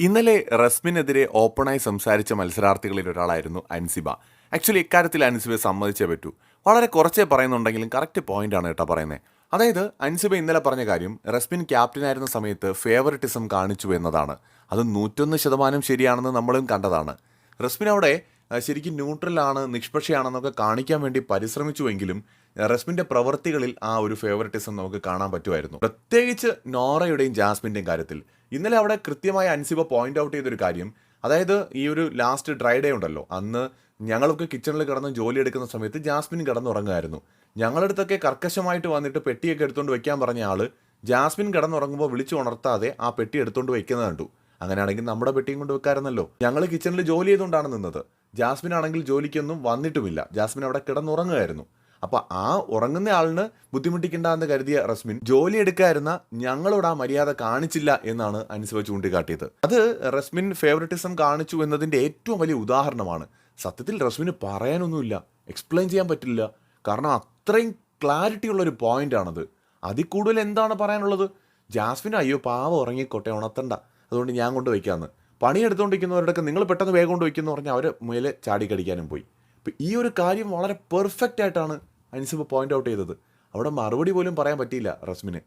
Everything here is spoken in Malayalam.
ഇന്നലെ റസ്മിനെതിരെ ഓപ്പണായി സംസാരിച്ച മത്സരാർത്ഥികളിൽ ഒരാളായിരുന്നു അൻസിബ. ആക്ച്വലി ഇക്കാര്യത്തിൽ അൻസിബയെ സമ്മതിച്ചേ പറ്റൂ. വളരെ കുറച്ചേ പറയുന്നുണ്ടെങ്കിലും കറക്റ്റ് പോയിന്റ് ആണ് കേട്ടോ പറയുന്നത് അതായത് അൻസിബ ഇന്നലെ പറഞ്ഞ കാര്യം റസ്മിൻ ക്യാപ്റ്റനായിരുന്ന സമയത്ത് ഫേവറിറ്റിസം കാണിച്ചു എന്നതാണ്. അത് നൂറ്റൊന്ന് ശതമാനം ശരിയാണെന്ന് നമ്മളും കണ്ടതാണ്. റസ്മിൻ അവിടെ ശരിക്കും ന്യൂട്രലാണ് നിഷ്പക്ഷയാണെന്നൊക്കെ കാണിക്കാൻ വേണ്ടി പരിശ്രമിച്ചുവെങ്കിലും ആ, റസ്മിന്റെ പ്രവൃത്തികളിൽ ആ ഒരു ഫേവറിറ്റിസം നമുക്ക് കാണാൻ പറ്റുമായിരുന്നു. പ്രത്യേകിച്ച് നോറയുടെയും ജാസ്മിന്റെയും കാര്യത്തിൽ. ഇന്നലെ അവിടെ കൃത്യമായി അൻസിബ പോയിന്റ് ഔട്ട് ചെയ്തൊരു കാര്യം അതായത് ഈ ഒരു ലാസ്റ്റ് ഡ്രൈ ഡേ ഉണ്ടല്ലോ. അന്ന് ഞങ്ങളൊക്കെ കിച്ചണിൽ കിടന്ന് ജോലി എടുക്കുന്ന സമയത്ത് ജാസ്മിൻ കിടന്നുറങ്ങുമായിരുന്നു. ഞങ്ങളടുത്തൊക്കെ കർക്കശമായിട്ട് വന്നിട്ട് പെട്ടിയൊക്കെ എടുത്തുകൊണ്ട് വെക്കാൻ പറഞ്ഞ ആൾ ജാസ്മിൻ കിടന്നുറങ്ങുമ്പോൾ വിളിച്ചു ഉണർത്താതെ ആ പെട്ടി എടുത്തുകൊണ്ട് വെക്കുന്നത് കണ്ടു. അങ്ങനെയാണെങ്കിൽ നമ്മുടെ പെട്ടിയും കൊണ്ട് വെക്കാറുന്നല്ലോ ഞങ്ങൾ കിച്ചണിൽ ജോലി ചെയ്തുകൊണ്ടാണ് നിന്നത്. ജാസ്മിൻ ആണെങ്കിൽ ജോലിക്കൊന്നും വന്നിട്ടുമില്ല. ജാസ്മിൻ അവിടെ കിടന്നുറങ്ങുമായിരുന്നു. അപ്പൊ ആ ഉറങ്ങുന്ന ആളിന് ബുദ്ധിമുട്ടിക്കണ്ട എന്ന് കരുതിയ റസ്മിൻ ജോലി എടുക്കായിരുന്ന ഞങ്ങളോട് ആ മര്യാദ കാണിച്ചില്ല എന്നാണ് അനുസവ ചൂണ്ടിക്കാട്ടിയത്. അത് റസ്മിൻ ഫേവറിറ്റിസം കാണിച്ചു എന്നതിന്റെ ഏറ്റവും വലിയ ഉദാഹരണമാണ്. സത്യത്തിൽ റസ്മിന് പറയാനൊന്നുമില്ല എക്സ്പ്ലെയിൻ ചെയ്യാൻ പറ്റില്ല. കാരണം അത്രയും ക്ലാരിറ്റി ഉള്ള ഒരു പോയിന്റ് ആണത്. അതിൽ കൂടുതൽ എന്താണ് പറയാനുള്ളത്? ജാസ്മിൻ അയ്യോ പാവം ഉറങ്ങിക്കോട്ടെ ഉണർത്തണ്ട. അതുകൊണ്ട് ഞാൻ കൊണ്ട് വയ്ക്കാമെന്ന് പണിയെടുത്തുകൊണ്ടിരിക്കുന്നവരുടെയൊക്കെ നിങ്ങൾ പെട്ടെന്ന് വേഗം കൊണ്ട് വയ്ക്കുന്നു പറഞ്ഞാൽ അവർ മേലെ ചാടി കടിക്കാനും പോയി. അപ്പം ഈ ഒരു കാര്യം വളരെ പെർഫെക്റ്റ് ആയിട്ടാണ് അൻസിബ് പോയിന്റ് ഔട്ട് ചെയ്തത്. അവിടെ മറുപടി പോലും പറയാൻ പറ്റിയില്ല റസ്മിന്.